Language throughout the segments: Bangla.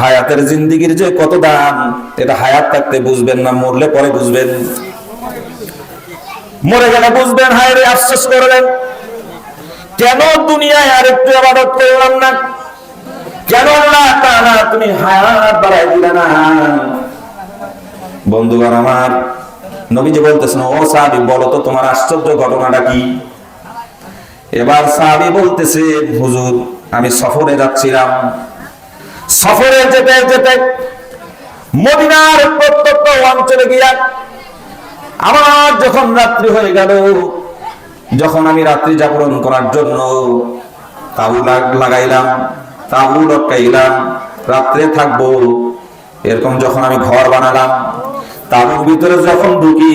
হায়াতের জিন্দিগির যে কত দাম, এটা হায়াত থাকতে বুঝবেন না, মরলে পরে বুঝবেন। মরে গেলে বুঝবেন, হায় রে, আফসোস করবেন কেন দুনিয়ায় আর একটু আবাদত করলাম না? কেন আল্লাহ তাআলা তুমি হায়াত বাড়াই দিলে না? বন্ধুগণ আমার, নবীজি বলতেছেন, ও সাহাবি, বলো তো তোমার আশ্চর্য ঘটনাটা কি? এবার সাহাবি বলতেছে, হুজুর, আমি সফরে যাচ্ছিলাম। সফরে যেতে যেতে মদিনার প্রত্যন্ত অঞ্চলে গিয়া আমার যখন রাত্রি হয়ে গেল, যখন আমি রাত্রি জাগরণ করার জন্য তাবু লাগ- লাগাইলাম তাবু লটকাইলাম রাত্রে থাকব, এরকম যখন আমি ঘর বানালাম, তাবুর ভিতরে যখন ঢুকি,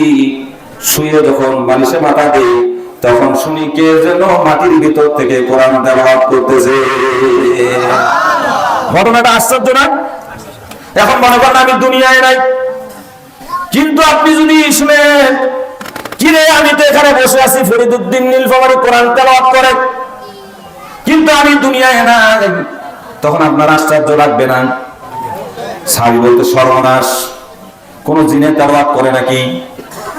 শুয়ে যখন বালিশে মাথা দিই তখন শুনি কে যেন মাটির ভিতর থেকে কোরআন তেলাওয়াত করতেছে। ঘটনাটা আশ্চর্য না এখন মনে করেন আমি দুনিয়ায় নাই। কিন্তু আপনি যদি শুনেন, কিরে আমি তো এখানে বসে আছি, ফরিদুদ্দিন নীলফামারি কোরআন তেলাওয়াত করে। কিন্তু আমি দুনিয়ায় নাই। তখন আপনার আশ্চর্য লাগবে না? সাবি বলতে, সর্বনাশ। কোন জিনে তেলাওয়াত করে নাকি?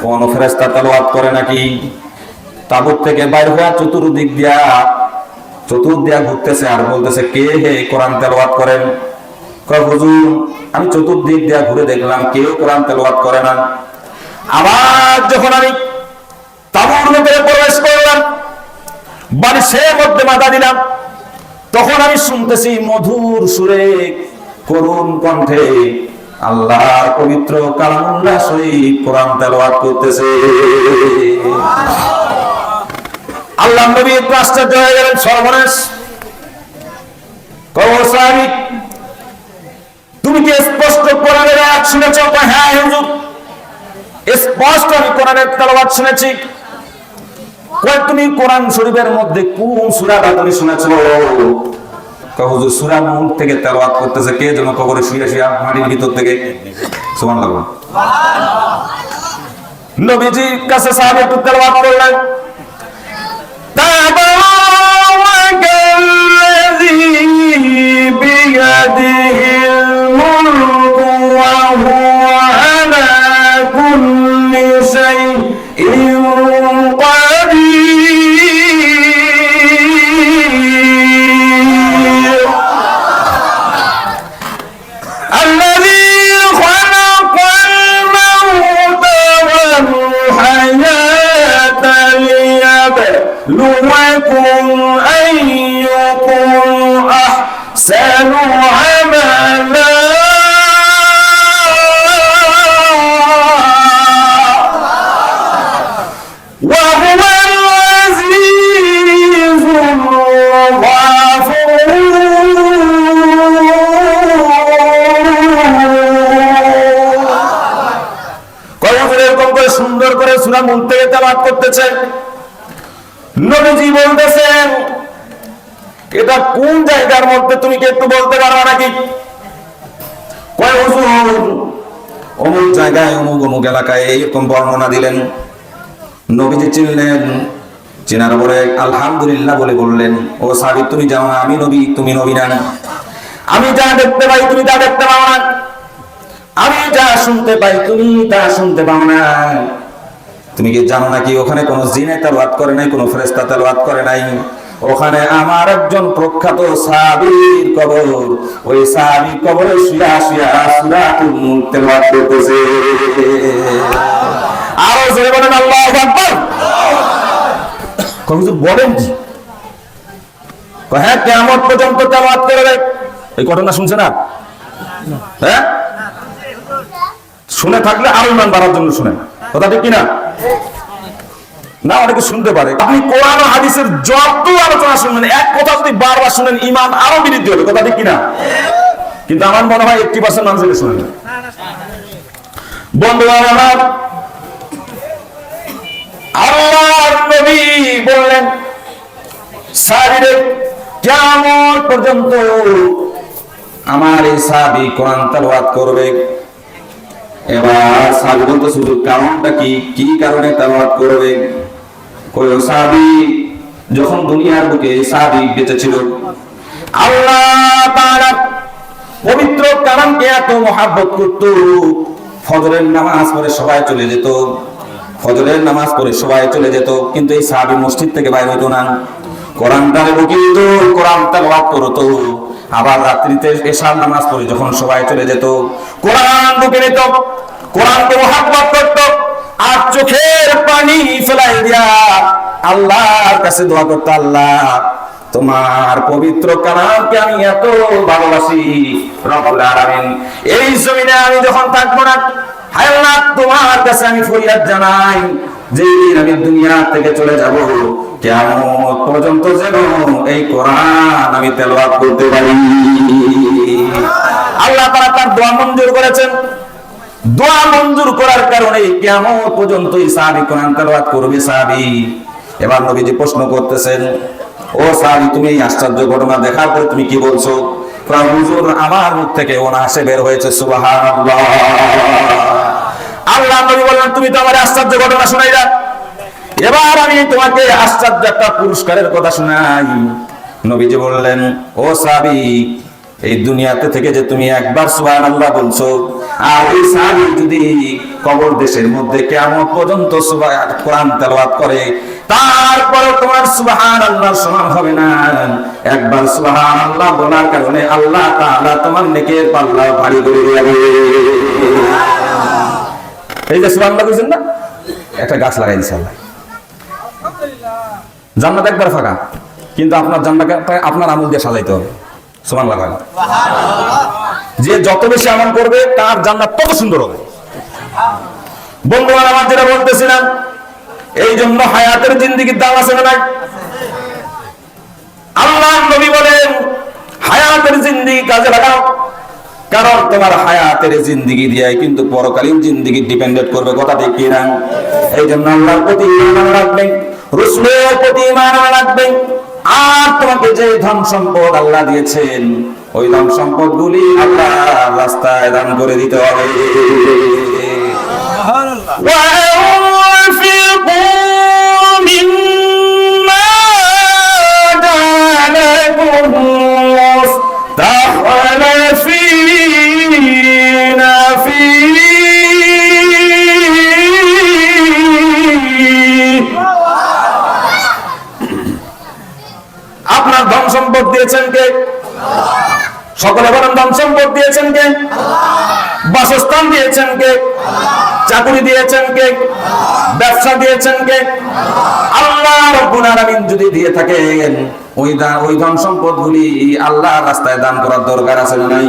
কোন ফেরেস্তা তেলাওয়াত করে নাকি? তাবুক থেকে বাইর হওয়া চতুর্দিক দিয়া চতুর্দিয়া ঘুরতেছে আর বলতেছে, কে হে কোরআন তেলাওয়াত করেন? হুজুর, আমি চতুর্দিক দিয়া ঘুরে দেখলাম, কেউ কোরআন তেলাওয়াত করে না। আবার যখন আমি তাবুর ভিতরে প্রবেশ করলাম বাড়ি সে মধ্যে মাথা দিলাম, তখন আমি শুনতেছি মধুর সুরে করুণ কণ্ঠে আল্লাহর পবিত্র কালামুল্লাহ শরীফ কোরআন তেলাওয়াত করতেছে। আল্লাহ নবী একটু আশ্চর্য হয়ে গেলেন, সর্বনাশ। তুমি কি স্পষ্ট কোরআনের আয়াত শুনেছো? হ্যাঁ হুজুর। স্পষ্ট আমি কোরআনের শুনেছি। কয়, তুমি কোরআন শরীফের মধ্যে কোন সূরাটা তুমি শুনেছো? হুজুর, সূরা থেকে তেলাওয়াত করতেছে কে যেন কবরে শুয়ে শুয়ে মাটির ভিতর থেকে? নবীজির কাছে সাহাবা একটু তেলাওয়াত করলেন। تبارك الذي بيده الملك وهو على كل شيء ليبلوكم أيكم أحسن عملا وهو العزيز الغفور কয়েকজন এরকম করে সুন্দর করে সুরা মুখ থেকে তেলাওয়াত করতেছে নবীজি বলতেছেন, এটা কোন জায়গার মধ্যে তুমি কি একটু বলতে পারো নাকি? অমুক জায়গায়, অমুক অমুক এলাকায় এরকম বর্ণনা দিলেন। নবীজি চিনলেন, চেনার পরে আলহামদুলিল্লাহ বলে বললেন, ও সাবি তুমি যাও না, আমি নবী, তুমি নবী না। আমি যা দেখতে পাই, তুমি তা দেখতে পাও না। আমি যা শুনতে পাই, তুমি তা শুনতে পাও না। তুমি কি জানো নাকি ওখানে কোনো জিনে তেলাওয়াত করে নাই, কোনো ফেরেশতা তেলাওয়াত করে নাই? ওখানে আমার একজন প্রখ্যাত সাহাবীর কবর, ওই সাহাবী কবরে শুয়া শুয়া সূরাতুল মুলক তেলাওয়াত করতেছে। আরও জোরে বলেন, আল্লাহু আকবার। কবি বলেন কি? হ্যাঁ কিয়ামত পর্যন্ত তেলাওয়াত করবে এই ঘটনা শুনছে না? হ্যাঁ? শুনে থাকলে আরও ইমান বাড়ার জন্য শুনেন কথা ঠিক কিনা? না, অনেকে শুনতে পারে। আপনি কোরআন হাদিসের যত আলোচনা শুনবেন, এক কথা যদি বারবার শুনেন ইমান আরও বৃদ্ধি হবে, কথা ঠিক কিনা? কিন্তু আমার মনে হয় এইটটি পার্সেন্ট মানুষ এটা শুনে না। বন্ধু আমার আল্লাহর নবী বললেন সাবিরে কেমন পর্যন্ত আমার এই সাবি কোরআন তেলাওয়াত করবে। এবার কারণটা কি? কি কারণে করবে? সাবি যখন দুনিয়ার বুকে সাবি বেঁচে ছিল, আল্লাহ তাআলা পবিত্র কালামকে এত মহাব্বত করত, ফজরের নামাজ পড়ে সবাই চলে যেত, ফজরের নামাজ পড়ে সবাই চলে যেত, কিন্তু এই সাহাবি মসজিদ থেকে বাইরে হতো না। কোরআন তালে বকিত কোরআন আবার রাত্রিতে এশার নামাজ পড়ে যখন সবাই চলে যেত, কোরআন ঢুকে নিত কোরআনকে মহাব্বত করত, আর চোখের পানি ফেলাই দিয়া আল্লাহর কাছে দোয়া করতো, আল্লাহ, তোমার পবিত্র কালামকে আমি এত ভালোবাসি এই জমিনে আমি যখন থাকব না, হায় তোমার কাছে আমি ফরিয়াদ জানাই যে আমি দুনিয়া থেকে চলে যাব কেমন পর্যন্ত যেন এই কোরআন আমি তেলাওয়াত করতে পারি। আল্লাহ তারা তার দোয়া মঞ্জুর করেছেন। দোয়া মঞ্জুর করার কারণে কেমন পর্যন্ত সাহাবি কোরআন তেলাওয়াত করবে, সাহাবি। এবার নবীজি প্রশ্ন করতেছেন, ও সাহাবি, তুমি এই আশ্চর্য ঘটনা দেখার পরে তুমি কি বলছো? হুজুর, আমার মুখ থেকে অনায়াসে বের হয়েছে, সুবহানাল্লাহ। আল্লাহ নবী বললেন, তুমি তো আমার আশ্চর্য ঘটনা শোনাইলা। এবার আমি তোমাকে আশ্চর্য একটা পুরস্কারের কথা শোনাই। নবীজি বললেন, ও সাবি এই দুনিয়াতে থেকে যে তুমি একবার সুবহান আল্লাহ বলছো আর ওই সাবি যদি কবর দেশের মধ্যে কেমন পর্যন্ত কোরআন তেলাওয়াত করে তারপরে তোমার সুবহান আল্লাহর সমান হবে না। একবার সুবহান আল্লাহ বলার কারণে আল্লাহ তাআলা তোমার নেকের পাল্লা ভারী করে দেবে এই যে সুবহান আল্লাহ কইছেন না, একটা গাছ লাগাই দিছে আল্লাহ। জান্নাত একবার ফাঁকা, কিন্তু আপনার জান্নাতটা আপনার আমল দিয়ে সাজাইতে হবে। লাগান যে যত বেশি আমল করবে, তার জান্নাত তত সুন্দর হবে। বন্ধুরা আমার যেটা বলতেছিলাম, এই জন্য হায়াতের জিন্দিগির দাম আছে না নাই? আল্লাহ নবী বলেন, হায়াতের জিন্দিগি কাজে লাগাও। কারণ তোমার হায়াতের জিন্দিগি দিয়ে কিন্তু পরকালীন জিন্দিগি ডিপেন্ডেন্ট করবে, কথা ঠিক কিনা এই জন্য আল্লাহর প্রতি ইমান রাখবেন রসুলের প্রতি ইমান রাখবেন আর তোমাকে যে ধন সম্পদ আল্লাহ দিয়েছেন ওই দান সম্পদগুলি আল্লাহ রাস্তায় দান করে দিতে হবে। আপনার ধন সম্পদ দিয়েছেন কে? সকলে বলেন ধন সম্পদ দিয়েছেন কে? বাসস্থান দিয়েছেন কে? চাকরি দিয়েছেন কে? ব্যবসা দিয়েছেন কে? আল্লাহ রব্বুল আলামিন যদি দিয়ে থাকেন, ওই দান ওই ধন সম্পদ গুলি আল্লাহর রাস্তায় দান করার দরকার আছে না নাই?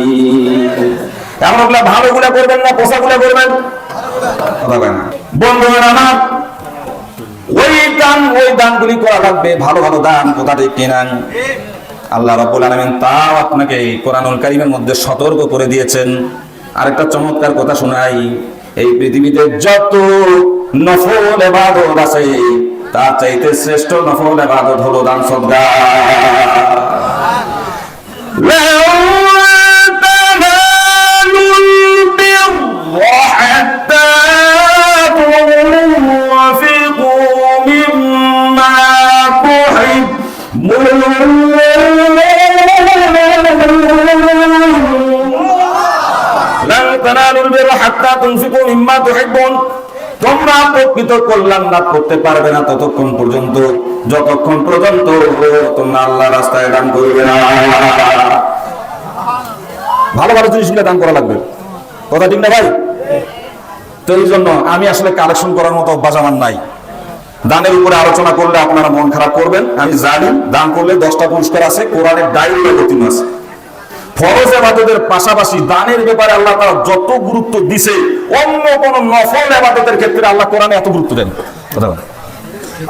এখন ওগুলা ভালো গুলা করবেন না পোষা গুলা করবেন। বন্ধুরা আমার, ওই দান, ওই দানগুলি করা লাগবে, ভালো ভালো দান কোথা থেকে কেনান? আল্লাহ রাবুল আলমিন তাও আপনাকে কোরআনুল কারিমের মধ্যে সতর্ক করে দিয়েছেন। আরেকটা চমৎকার কথা শোনাই, এই পৃথিবীতে যত নফল এবাদত আছে, তার চাইতে শ্রেষ্ঠ নফল এবাদত হলো দান সদকা হাত্তা তুনফিকু মিম্মা তুহিব্বুন। তোমরা প্রকৃত কল্যাণ লাভ করতে পারবে না ততক্ষণ পর্যন্ত। যতক্ষণ পর্যন্ত তোমরা আল্লাহ রাস্তায় দান করবে না। ভালো ভালো দান করা লাগবে। কথা ঠিক না ভাই? তো এই জন্য আমি আসলে কালেকশন করার মতো অভ্যাস আমার নাই। দানের উপরে আলোচনা করলে আপনারা মন খারাপ করবেন। আমি জানি দান করলে দশটা পুরস্কার আছে, কোরআনের ডায়রিয়া প্রতিমা আছে। ফরজ এবাদতের পাশাপাশি দানের ব্যাপারে আল্লাহ তাআলা যত গুরুত্ব দিছে, অন্য কোন নফল এবাদতের ক্ষেত্রে আল্লাহ কোরআনে এত গুরুত্ব দেন।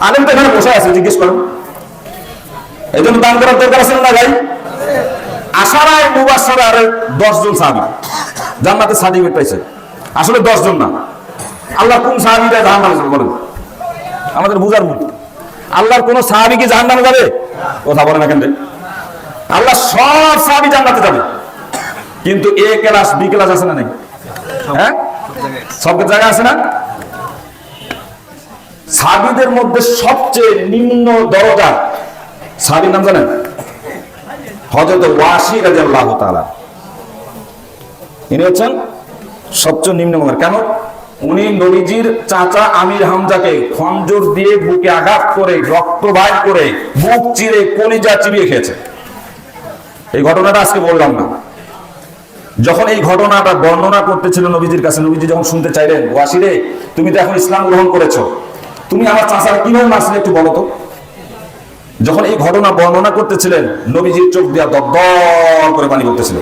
আলেম তো এখানে বসে আছে, জিজ্ঞেস করেন। এই জন্য দান করার দরকার আছে না ভাই? আশারায় মুবাসারা আর দশ জন সাহাবি। জান্নাতে সার্টিফিকেট পাইছে। আসলে দশ জন না। আল্লাহ কোন সাহাবিটা জাহান নামে বলেন? আমাদের বুঝার ভুল। আল্লাহর কোন সাহাবি কি জাহান নামে যাবে? কথা বলেন এখান থেকে। আল্লাহ সব সাহাবি জান্নাতে যাবে। কিন্তু এ ক্লাস, বি ক্লাস আছে না নাকি হ্যাঁ? সব জায়গা আছে না? সাবিদের মধ্যে সবচেয়ে নিম্ন দরজা সাবির নাম জানেন? হজরত ওয়াসি রাদিয়াল্লাহু তাআলা। ইনি হচ্ছেন সবচেয়ে নিম্নমানের কেন? উনি নবীজির চাচা আমির হামজাকে খঞ্জর দিয়ে বুকে আঘাত করে, রক্ত বাইর করে, বুক চিরে কলিজা চিবিয়ে খেয়েছে। এই ঘটনাটা আজকে বললাম না। যখন এই ঘটনাটা বর্ণনা করতেছিল নবীজির কাছে, নবীজি যখন শুনতে চাইলেন ওয়াসিরে তুমি তো এখন ইসলাম গ্রহণ করেছ। তুমি আমার চাচার কীভাবে মারছিলে একটু বলো তো? যখন এই ঘটনা বর্ণনা করতেছিলেন, নবীজির চোখ দিয়া দর করে পানি পড়তেছিল।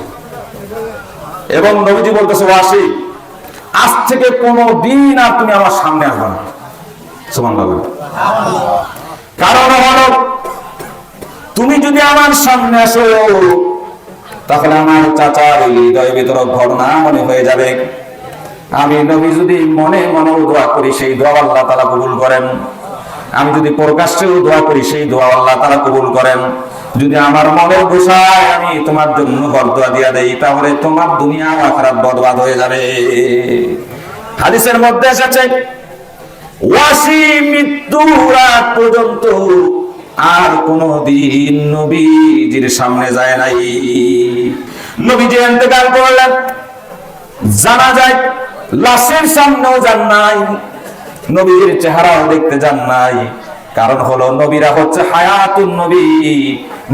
এবং নবীজি বলতেছে ওয়াসি আজ থেকে কোনো দিন আর তুমি আমার সামনে আসবে না। সুবহানাল্লাহ। কারণ হলো তুমি যদি আমার সামনে আসো তাহলে আমার চাচার হৃদয় বিতরক ঘটনা মনে হয়ে যাবে। আমি নবী যদি মনে মনে দোয়া করি, সেই দোয়া আল্লাহ তালা কবুল করেন। আমি যদি প্রকাশ্যেও দোয়া করি, সেই দোয়া আল্লাহ তালা কবুল করেন। যদি আমার মনের গোসায় আমি তোমার জন্য বরদোয়া দিয়া দেই, তাহলে তোমার দুনিয়া খারাপ বরবাদ হয়ে যাবে। হাদিসের মধ্যে এসেছে, ওয়াসি মৃত্যু আগ পর্যন্ত আর কোনো দিন নবীজির সামনে যায় নাই। নবীজি ইন্তেকাল করলেন, জানা যায় লাশের সামনেও যান নাই নবীর চেহারাও দেখতে যান নাই। কারণ হলো নবীরা হচ্ছে হায়াতুন নবী,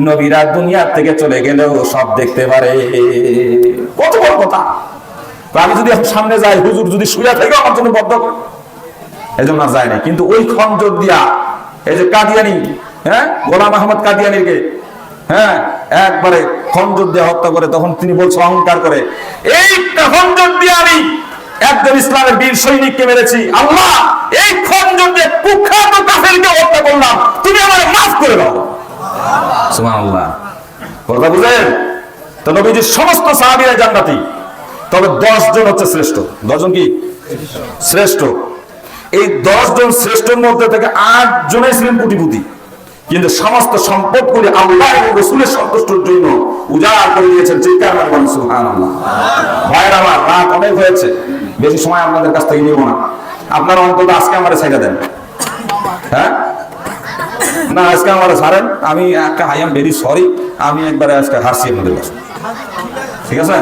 নবীরা দুনিয়ার থেকে চলে গেলেও সব দেখতে পারে। কত বড় কথা। আমি যদি সামনে যাই, হুজুর যদি শুয়ে থেকে আমার জন্য বদ্ধ। করে এই জন্য আর যায় না কিন্তু ওই খঞ্জর দিয়া, এই যে কাদিয়ানি হ্যাঁ? গোলাম আহমদ কাদিয়ানিকে হ্যাঁ? একবারে খঞ্জর দিয়ে হত্যা করে, তখন তিনি বলছে, অহংকার করে। এই খঞ্জর দিয়ে আমি একজন ইসলামের বীর সৈনিককে মেরেছি। আল্লাহ, এই খঞ্জর দিয়ে কুখ্যাত কাফেরকে হত্যা করলাম। তুমি আমার মাফ করে দাও। সুবহানাল্লাহ। কথা বুঝেন তো নবীজির সমস্ত সাহাবীরা জান্নাতি। তবে দশ জন হচ্ছে শ্রেষ্ঠ। দশজন কি? শ্রেষ্ঠ। এই দশ জন শ্রেষ্ঠের মধ্যে থেকে আট জনে ছিলেন কোটিপতি। কিন্তু সমস্ত সম্পদ করে আল্লাহ এবং রসুলের সন্তুষ্টর জন্য উজাড় করে দিয়েছেন। চিৎকার মারবেন সুবহানাল্লাহ। ভাইয়ের আমার রাত অনেক হয়েছে। বেশি সময় আপনাদের কাছ থেকে নিব না। আপনারা অন্তত আজকে আমার সাইডা দেন। হ্যাঁ? না, আজকে আমার ছাড়েন। আমি একটা আই এম ভেরি সরি আমি একবারে আজকে হারছি আপনাদের কাছে। ঠিক আছে?